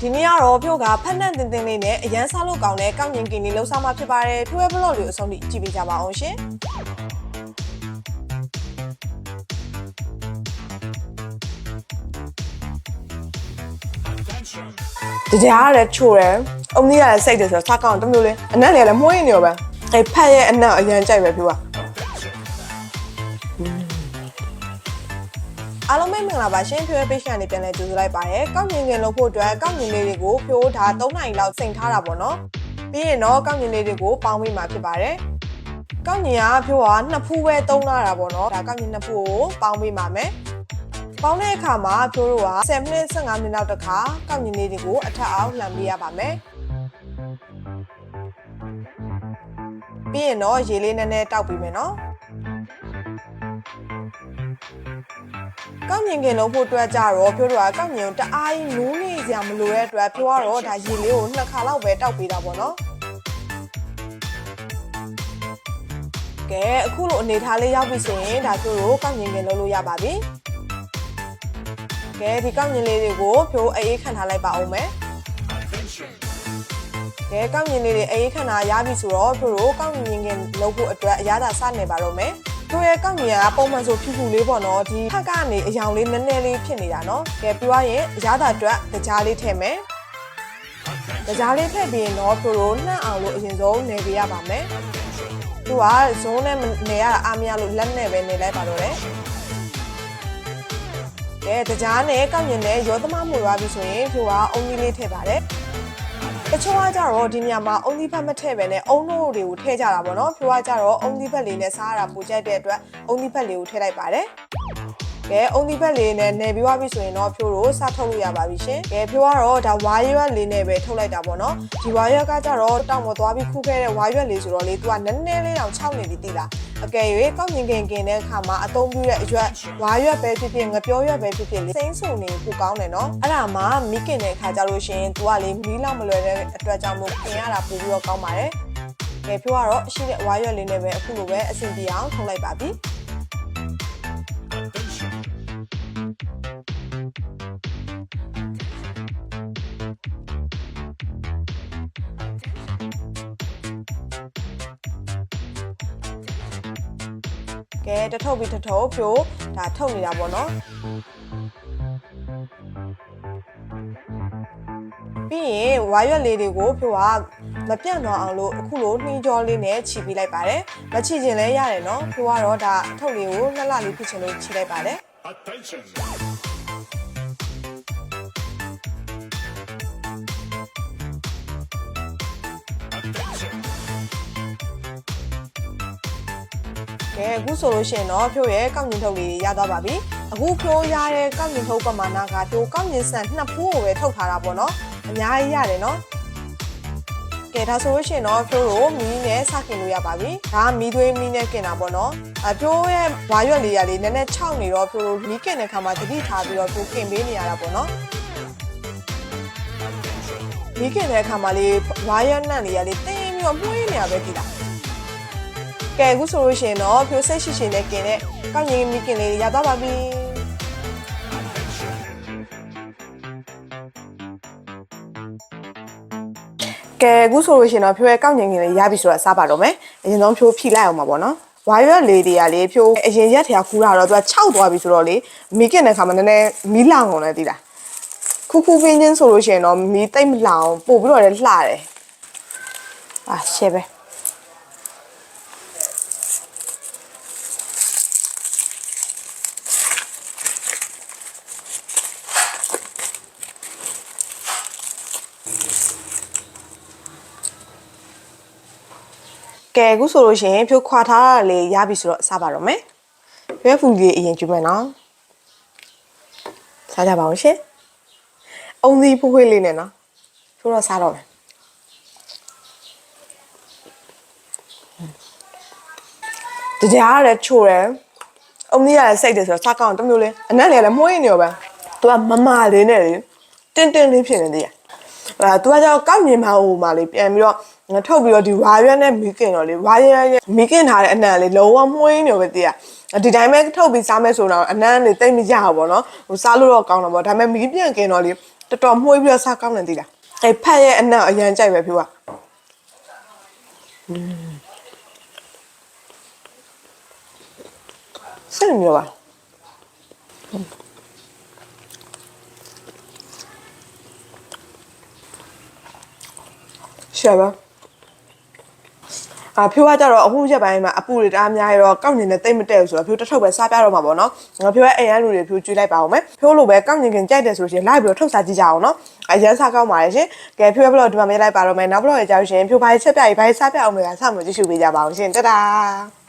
ဒီနေ့ကတော့ဖြိုးကဖက်နှံ့တင်တင်လေးနဲ့အရန်စားလို့ကောင်းတဲ့ကောက်ညင်ကင်လေးလှူဆောင်မှာဖြစ်ပါတယ်ဖြိုးရဲ့ဘလော့လေးကိုအဆုံးထိကြည့်ပေးကြပါအောင်ရှင်တကြားရတဲ့ချိုးတယ်အုံကြီးရတဲ့စိတ်တယ်ဆိုတော့စားကောင်းတစ်မျိုးလေးအနက်လေးလည်းမှုန်းနေရောပဲအဲဖက်ရဲ့အနက်အရန်ကြိုက်ပဲဖြိုးက အားလုံးပဲမင်္ဂလာပါရှင်ဖြိုးရဲ့ page ကနေပြန်လည်ကြိုဆိုလိုက်ပါတယ်ကောက်ညင်ကင်လို့ဖို့အတွက်ကောက်ညင်လေးတွေကိုဖြိုးဒါ3နိုင်လောက်စိန်ထားတာပေါ့နော်ပြီးရင်တော့ကောက်ညင်လေးတွေကိုပေါင်းပေးမှာဖြစ်ပါတယ်ကောက်ညင်ကဖြိုးကနှစ်ဖူးပဲသုံးလာတာပေါ့နော်ဒါကောက်ညင်နှစ်ဖူးကိုပေါင်းပေးပါမယ်ပေါင်းတဲ့အခါမှာဖြိုးတို့က10မိနစ်15မိနစ်လောက်တစ်ခါကောက်ညင်လေးတွေကိုအထက်အောက်လှန်ပေးရပါမယ်ပြီးရင်တော့ရေလေးနည်းနည်းတောက်ပေးမယ်နော် ကောက်ညင်ကင်လုံးဖို့အတွက်ကြတော့ဖြိုးတို့ကကောက်ညင်ကိုတအားကြီးနူးနေစရာမလိုတဲ့အတွက်ဖြိုးကတော့ဒါရေလေးကိုနှစ်ခါလောက်ပဲတောက်ပေးတာပေါ့နော်ကဲအခုလိုအနေထားလေးရောက်ပြီဆိုရင်ဒါဖြိုးတို့ကောက်ညင်ကင်လုံးလို့ရပါပြီကဲဒီကောက်ညင်လေးတွေကိုဖြိုးအေးအေးခံထားလိုက်ပါအောင်မယ်ကဲကောက်ညင်လေးတွေအေးအေးခံထားရပြီဆိုတော့ဖြိုးတို့ကောက်ညင်ကင်လုံးဖို့အတွက်အရသာစနေပါတော့မယ် တို့ရဲ့ကောက်ညင်ကပုံမှန်ဆိုဖြူဖြူလေးပေါ့နော်ဒီဖက်ကနေအယောင်လေးနည်းနည်းလေးဖြစ်နေတာနော်ကဲပြီးသွားရင်အရသာအတွက်ကြားလေးထည့်မယ်ကြားလေးထည့်ပြီးရင်တော့ဖြိုးတို့နှံ့အောင်လို့အရင်ဆုံးနေပေးရပါမယ်သူကဇုံးနဲ့နေရတာအားမရလို့လက်နဲ့ပဲနေလိုက်ပါတော့တယ်ကဲတကြားနဲ့ကောက်ညင်နဲ့ရောသမမှုရပြီဆိုရင်ဖြိုးကအုံကြီးလေးထည့်ပါတယ် တချို့ကကြတော့ဒီနေရာမှာအုံသီးဘက်မထည့်ပဲနဲ့အုံတို့တွေကိုထည့်ကြတာပေါ့နော်ဖြိုးကကြတော့အုံသီးဘက်လေးနဲ့စားရတာပူကြိုက်တဲ့အတွက်အုံသီးဘက်လေးကိုထည့်လိုက်ပါတယ် ကဲအုံသီးဘက်လေးနဲ့နယ်ပြီးသွားပြီဆိုရင်တော့ဖြိုးတို့စားထုတ်လို့ရပါပြီရှင်ကဲဖြိုးကတော့ဒါဝါရွက်လေးနဲ့ပဲထုတ်လိုက်တာပေါ့နော်ဒီဝါရွက်ကကြတော့တောင်ပေါ်သွားပြီးခူးခဲ့တဲ့ဝါရွက်လေးဆိုတော့လေသူကနည်းနည်းလေးတောင်ခြောက်နေပြီတိလားအကယ်၍ကောက်မြင်ကင်ကင်တဲ့အခါမှာအသုံးပြုတဲ့အရွက်ဝါရွက်ပဲဖြစ်ဖြစ်ငပြောရွက်ပဲဖြစ်ဖြစ်လေးစိမ့်ဆူနေပိုကောင်းတယ်နော်အဲ့ဒါမှမိကင်တဲ့အခါကြလို့ရှိရင်သူကလေမီးလောက်မလွယ်တဲ့အတွက်ကြောင့်မို့ခင်ရတာပိုပြီးတော့ကောင်းပါတယ်ကဲပြောကတော့အရှိတဲ့ဝါရွက်လေးနဲ့ပဲအခုလိုပဲအဆင်ပြေအောင်ထုံးလိုက်ပါပြီ ကဲတထုပ်ပြီးတထုပ်ဖြိုးဒါထုတ်နေတာပေါ့နော်ပြီးရင်ဝါရွက်လေးတွေကိုဖြိုးကမပြန့်သွားအောင်လို့အခုလိုနှီးကြောလေးနဲ့ခြီပေးလိုက်ပါတယ်မခြီခြင်းလည်းရတယ်နော်ဖြိုးကတော့ဒါအထုပ်လေးကိုလှလှလေးဖြစ်ချင်လို့ခြီလိုက်ပါတယ် Attention! ကဲအခုဆိုလို့ရှိရင်တော့ဖြိုးရဲ့ကောက်ညင်ထုတ်လေးတွေရသွားပါပြီအခုဖြိုးရတဲ့ကောက်ညင်ထုတ်ပမာဏကဖြိုးကောက်ညင်ဆန်နှစ်ဖိုးကိုပဲထုတ်ထားတာပေါ့နော်အများကြီးရတယ်နော်ကဲဒါဆိုလို့ရှိရင်တော့ဖြိုးတို့မီးနဲ့စကင်လို့ရပါပြီဒါကမီးသွေးမီးနဲ့ကင်တာပေါ့နော်အဖြိုးရဲ့ဝါရွက်လေးရလေးနည်းနည်းခြောက်နေတော့ဖြိုးတို့မီးကင်တဲ့ခါမှာတတိထားပြီးတော့ဖြိုးကင်ပေးနေရတာပေါ့နော်မီးကင်တဲ့အခါမှာလေးဝါရွက်နံ့လေးရလေးတင်းပြီးတော့မှုေးနေရပဲဒီလား ကဲအခုဆိုလို့ရှိရင်တော့ဖြိုးစိတ်ရှိရှိနဲ့กินတဲ့ကောက်ငင်မီကင်လေးတွေရသွားပါပြီကဲအခုဆိုလို့ရှိရင်တော့ဖြိုးရဲ့ကောက်ငင်ကင်လေးရပြီဆိုတော့စားပါတော့မယ်အရင်ဆုံးဖြိုးဖြီလိုက်အောင်ပါပေါ့နော်ဝါရွက်လေးတွေကလေဖြိုးအရင်ရက်ထဲကခူးတာတော့သူက6သွားပြီဆိုတော့လေမီကင်တဲ့ခါမှာနည်းနည်းမီးလောင်ကုန်တယ်သိလားခူးခူးပင်းချင်းဆိုလို့ရှိရင်တော့မီးတိတ်မလောင်ပို့ပြီးတော့လည်းလှတယ်အာရှယ်ပဲ ကဲအခုဆိုလို့ရှိရင်ဖြိုးခွာထားတာလေးရပြီဆိုတော့စားပါတော့မယ်။ရွက်ဖူလေးအရင်ကျွေးမယ်နော်။စားကြပါအောင်ရှင်။အုံသီးဖွေးဖွေးလေးနဲ့နော်။ဆိုတော့စားတော့မယ်။တကြားရတဲ့ချိုတယ်။အုံသီးရတဲ့စိတ်တယ်ဆိုတော့စားကောင်းတစ်မျိုးလေး။အနက်လေးလည်းမှုေးနေရောပဲ။ तू ကမမလေးနဲ့လေတင်းတင်းလေးဖြစ်နေသေးတယ်။အဲသူကကြောက်ကောက်မြင်မဟိုမှာလေပြန်ပြီးတော့ငါ ထုတ်ပြီးတော့ဒီဝါရွက်နဲ့မီးကင်တော့လေဝါရွက်ရဲ့မီးကင်ထားတဲ့အနံလေးလုံးဝမှုေးနေပဲတည်းอ่ะဒီတိုင်းပဲထုတ်ပြီးစားမယ်ဆိုတော့အနံလေးတိတ်မရဘူးပေါ့နော်ဟိုစားလို့တော့ကောင်းတော့ပေါ့ဒါပေမဲ့မီးပြန်ကင်တော့လေတော်တော်မှုေးပြီးတော့စားကောင်းတယ်သိလားအဲဖက်ရဲ့အနက်အရန်ကြိုက်ပဲဖြိုးကစိတ်မျိုးပါရှာပါ အာဖြိုးကကြတော့အခုရက်ပိုင်းမှာအပူတွေတအားများရတော့ကောက်ညင်နဲ့တိတ်မတည့်ဘူးဆိုတော့ဖြိုးတစ်ထုပ်ပဲစားပြတော့မှာပေါ့နော်ငါဖြိုးရဲ့အိမ်ရန်လူတွေဖြိုးကျွေးလိုက်ပါအောင်မယ်ဖြိုးလိုပဲကောက်ညင်ခင်ကြိုက်တယ်ဆိုလို့ရှိရင်လိုက်ပြီးတော့ထုတ်စားကြည့်ကြအောင်နော်အရန်စားကောင်းပါရဲ့ရှင်ကဲဖြိုးရဲ့ဘလော့ဒီမှာမေးလိုက်ပါတော့မယ်နောက်ဘလော့ရဲ့ကြောက်ရှင်ဖြိုးဘာချက်ပြရေးဘာစားပြအောင်လဲဆမ်းမလို့ကြည့်ရှုပေးကြပါအောင်ရှင်တဒါ